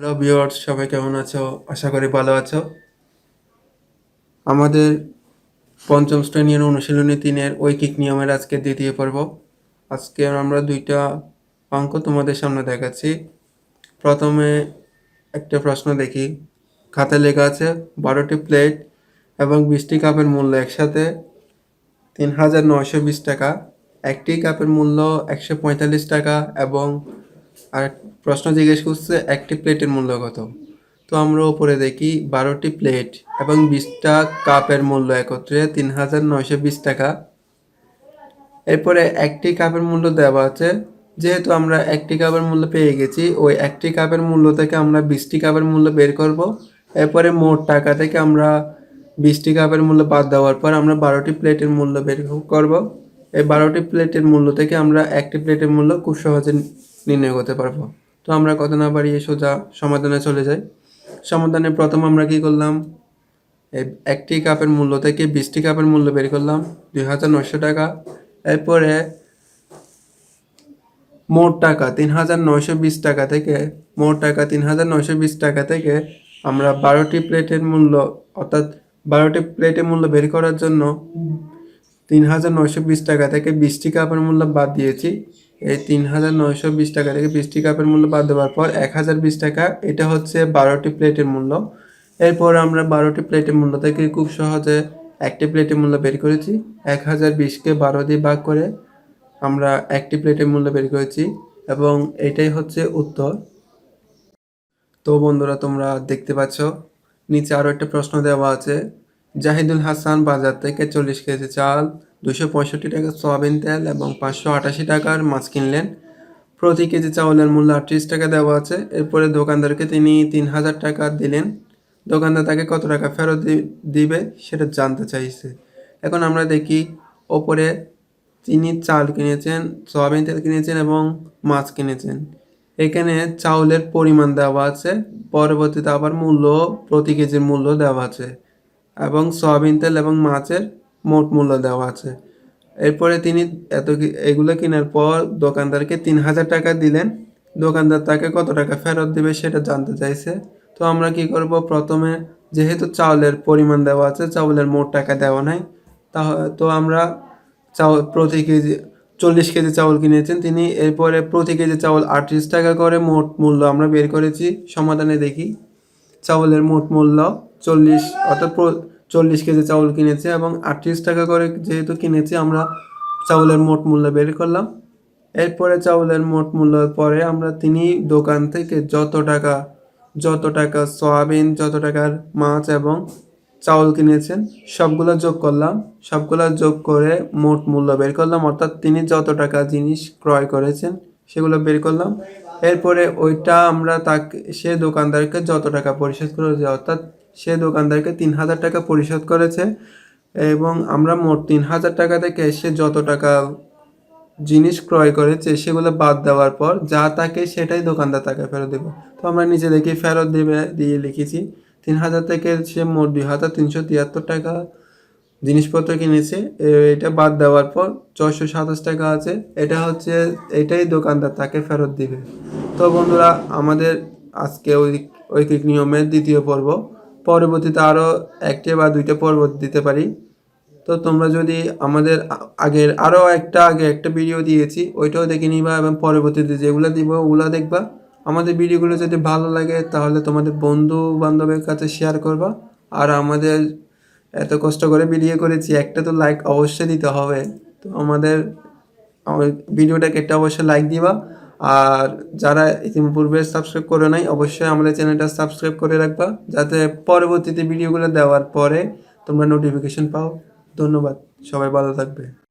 Hello viewers সবাই কেমন আছো? আশা করি ভালো আছো। আমাদের পঞ্চম শ্রেণির অনুশীলনী তিনের ঐকিক নিয়মের আজকে দ্বিতীয় পর্ব। আজকে আমরা দুইটা অঙ্ক তোমাদের সামনে দেখাচ্ছি। প্রথমে একটা প্রশ্ন দেখি। খাতায় লেখা আছে, বারোটি প্লেট এবং বিশটি কাপের মূল্য একসাথে তিন হাজার নয়শো বিশ টাকা, একটি কাপের মূল্য একশো পঁয়তাল্লিশ টাকা এবং আর প্রশ্ন জিজ্ঞেস করছে একটি প্লেটের মূল্য কত? তো আমরা উপরে দেখি বারোটি প্লেট এবং বিশটা কাপের মূল্য একত্রে তিন হাজার নয়শো বিশ টাকা। এরপরে একটি কাপের মূল্য দেওয়া আছে। যেহেতু আমরা একটি কাপের মূল্য পেয়ে গেছি, ওই একটি কাপের মূল্য থেকে আমরা বিশটি কাপের মূল্য বের করব। এরপরে মোট টাকা থেকে আমরা বিশটি কাপের মূল্য বাদ দেওয়ার পর আমরা বারোটি প্লেটের মূল্য বের করব। এই বারোটি প্লেটের মূল্য থেকে আমরা একটি প্লেটের মূল্য খুব সহজে নির্ণয় করতে পারব। তো আমরা কত না বাড়িয়ে সোজা সমাধানে চলে যাই। সমাধানে প্রথম আমরা কি করলাম? এই একটি কাপের মূল্য থেকে বিশটি কাপের মূল্য বের করলাম, দুই হাজার নশো টাকা। এরপরে মোট টাকা তিন হাজার নয়শো বিশ টাকা থেকে, মোট টাকা তিন হাজার নয়শো বিশ টাকা থেকে আমরা বারোটি প্লেটের মূল্য, অর্থাৎ বারোটি প্লেটের মূল্য বের করার জন্য তিন হাজার নয়শো বিশ টাকা থেকে বিশটি কাপের মূল্য বাদ দিয়েছি। এই তিন হাজার নয়শো বিশ টাকা থেকে বিশটি কাপের মূল্য বাদ দেওয়ার পর এক হাজার বিশ টাকা, এটা হচ্ছে বারোটি প্লেটের মূল্য। এরপর আমরা বারোটি প্লেটের মূল্য থেকে খুব সহজে একটি প্লেটের মূল্য বের করেছি। এক হাজার বিশকে বারো দিয়ে ভাগ করে আমরা একটি প্লেটের মূল্য বের করেছি এবং এটাই হচ্ছে উত্তর। তো বন্ধুরা, তোমরা দেখতে পাচ্ছ, নিচে আরও একটা প্রশ্ন দেওয়া আছে। জাহিদুল হাসান বাজার থেকে চল্লিশ কেজি চাল দুশো পঁয়ষট্টি টাকা সয়াবিন তেল এবং পাঁচশো আটাশি টাকার মাছ কিনলেন। প্রতি কেজি চাউলের মূল্য আটত্রিশ টাকা দেওয়া আছে। এরপরে দোকানদারকে তিনি তিন হাজার টাকা দিলেন। দোকানদার তাকে কত টাকা ফেরত দিবে সেটা জানতে চাইছে। এখন আমরা দেখি ওপরে তিনি চাল কিনেছেন, সয়াবিন তেল কিনেছেন এবং মাছ কিনেছেন। এখানে চাউলের পরিমাণ দেওয়া আছে, পরবর্তীতে আবার মূল্য, প্রতি কেজির মূল্য দেওয়া আছে। এবং সয়াবিন তেল এবং মাছের মোট মূল্য দেওয়া আছে। এরপরে তিনি এত এগুলো কেনার পর দোকানদারকে তিন হাজার টাকা দিলেন। দোকানদার তাকে কত টাকা ফেরত দেবে সেটা জানতে চাইছে। তো আমরা কি করব? প্রথমে যেহেতু চাউলের পরিমাণ দেওয়া আছে, চাউলের মোট টাকা দেওয়া নাই তো আমরা চাউল প্রতি কেজি, চল্লিশ কেজি চাউল কিনেছেন। তিনি এরপরে প্রতি কেজি চাউল আটত্রিশ টাকা করে মোট মূল্য আমরা বের করেছি। সমাধানে দেখি, চাউলের মোট মূল্য চল্লিশ, অর্থাৎ চল্লিশ কেজি চাউল কিনেছে এবং আটত্রিশ টাকা করে যেহেতু কিনেছি, আমরা চাউলের মোট মূল্য বের করলাম। এরপরে চাউলের মোট মূল্যের পরে আমরা তিনি দোকান থেকে যত টাকা যত টাকা সয়াবিন, যত টাকার মাছ এবং চাউল কিনেছেন, সবগুলো যোগ করলাম। সবগুলো যোগ করে মোট মূল্য বের করলাম, অর্থাৎ তিনি যত টাকা জিনিস ক্রয় করেছেন, সেগুলো বের করলাম। এরপরে ওইটা আমরা তাকে, সে দোকানদারকে যত টাকা পরিশোধ করেছে, অর্থাৎ সে দোকানদারকে তিন হাজার টাকা পরিশোধ করেছে এবং আমরা মোট তিন হাজার টাকা থেকে সে যত টাকা জিনিস ক্রয় করেছে সেগুলো বাদ দেওয়ার পর যা তাকে সেটাই দোকানদার তাকে ফেরত দেবে তো আমরা নিচে দেখি ফেরত দেবে দিয়ে লিখেছি তিন হাজার থেকে সে মোট দুই হাজার তিনশো তিয়াত্তর টাকা জিনিসপত্র কিনেছে এটা বাদ দেওয়ার পর ছয়শো সাতাশ টাকা আছে এটা হচ্ছে এটাই দোকানদার তাকে ফেরত দিবে তো বন্ধুরা আমাদের আজকে ওই ঐকিক নিয়মের দ্বিতীয় পর্ব পরবর্তীতে আরও একটি বা দুইটা পর্ব দিতে পারি। তো তোমরা যদি আমাদের আগের আরও একটা আগে একটা ভিডিও দিয়েছি, ওইটাও দেখে নিবা এবং পরবর্তীতে যেগুলো দিব ওগুলো দেখবা। আমাদের ভিডিওগুলো যদি ভালো লাগে তাহলে তোমাদের বন্ধু বান্ধবের কাছে শেয়ার করবা। আর আমাদের এত কষ্ট করে ভিডিও করেছি, একটা তো লাইক অবশ্যই দিতে হবে। তো আমাদের ভিডিওটাকে একটা অবশ্যই লাইক দিবা। আর যারা ইতিপূর্বে সাবস্ক্রাইব করে নাই, অবশ্যই আমাদের চ্যানেলটা সাবস্ক্রাইব করে রাখবা, যাতে পরবর্তীতে ভিডিওগুলো দেওয়ার পরে তোমরা নোটিফিকেশন পাও। ধন্যবাদ, সবাই ভালো থাকবে।